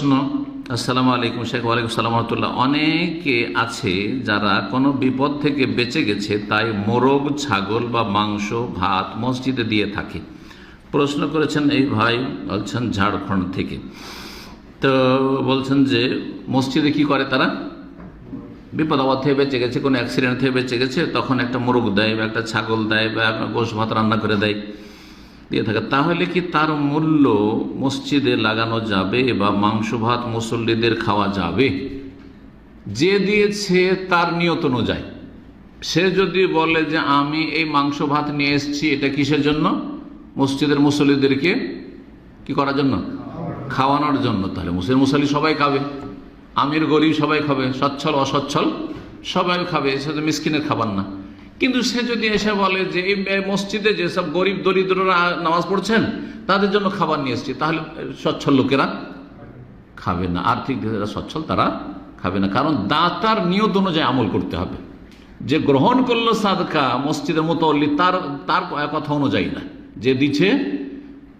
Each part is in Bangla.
প্রশ্ন। আসসালামু আলাইকুম শেখ, ওয়ালাইকুম সালাম রহমতুল্লাহ। অনেকে আছে যারা কোনো বিপদ থেকে বেঁচে গেছে, তাই মোরগ, ছাগল বা মাংস, ভাত মসজিদে দিয়ে থাকে। প্রশ্ন করেছেন, এই ভাই, বলছেন, ঝাড়খণ্ড থেকে। তো বলছেন যে, মসজিদে কি করে তারা? বিপদ আপদ থেকে বেঁচে গেছে, কোনো অ্যাক্সিডেন্ট থেকে বেঁচে গেছে, তখন একটা মোরগ দেয় বা একটা ছাগল দেয় বা গোশ ভাত রান্না করে দেয়। দিয়ে থাকে। তাহলে কি তার মূল্য মসজিদে লাগানো যাবে বা মাংস ভাত মুসল্লিদের খাওয়া যাবে? যে দিয়েছে তার নিয়ত অনুযায়ী। সে যদি বলে যে আমি এই মাংস ভাত নিয়ে এসেছি, এটা কিসের জন্য? মসজিদের মুসল্লিদেরকে কি করার জন্য? খাওয়ানোর জন্য। তাহলে মুসলিম মুসল্লি সবাই খাবে। আমির গরিব সবাই খাবে। সচ্ছল, অসচ্ছল সবাই খাবে। সে তো মিসকিনের খাবার না। কিন্তু সে যদি এসে বলে যে, এই মসজিদে যেসব গরিব দরিদ্ররা নামাজ পড়ছেন, তাদের জন্য খাবার নিয়ে এসছি, তাহলে সচ্ছল লোকেরা খাবে না। আর্থিক যারা সচ্ছল তারা খাবে না। কারণ দাতার নিয়ত অনুযায়ী আমল করতে হবে। যে গ্রহণ করল সাদকা মসজিদের মতো তার তার কথা অনুযায়ী না। যে দিচ্ছে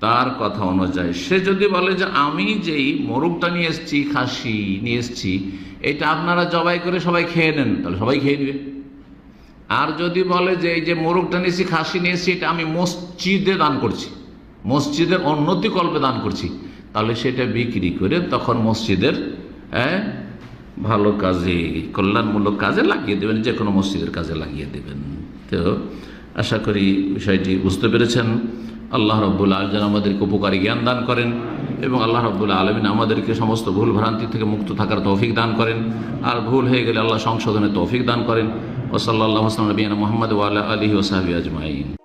তার কথা অনুযায়ী। সে যদি বলে যে, আমি যেই মোরগটা নিয়ে এসছি, খাসি নিয়ে এসছি, এটা আপনারা জবাই করে সবাই খেয়ে নেন, তাহলে সবাই খেয়ে নেবে। আর যদি বলে যে এই যে মোরগটা নিয়েছি, খাসি নিয়েছি, এটা আমি মসজিদে দান করছি। মসজিদের উন্নতি কল্পে দান করছি। তাহলে সেটা বিক্রি করে তখন মসজিদের হ্যাঁ ভালো কাজে, কল্যাণমূলক কাজে লাগিয়ে দেবেন, যে কোনো মসজিদের কাজে লাগিয়ে দেবেন। তো আশা করি বিষয়টি বুঝতে পেরেছেন। আল্লাহ রব্বুল আলম আমাদেরকে উপকারী জ্ঞান দান করেন এবং আল্লাহ রব্বুল আলমিন আমাদেরকে সমস্ত ভুল ভ্রান্তি থেকে মুক্ত থাকার তৌফিক দান করেন। আর ভুল হয়ে গেলে আল্লাহ সংশোধনের তৌফিক দান করেন। وصلى الله وسلم نبينا محمد وعلى آله وصحبه أجمعين.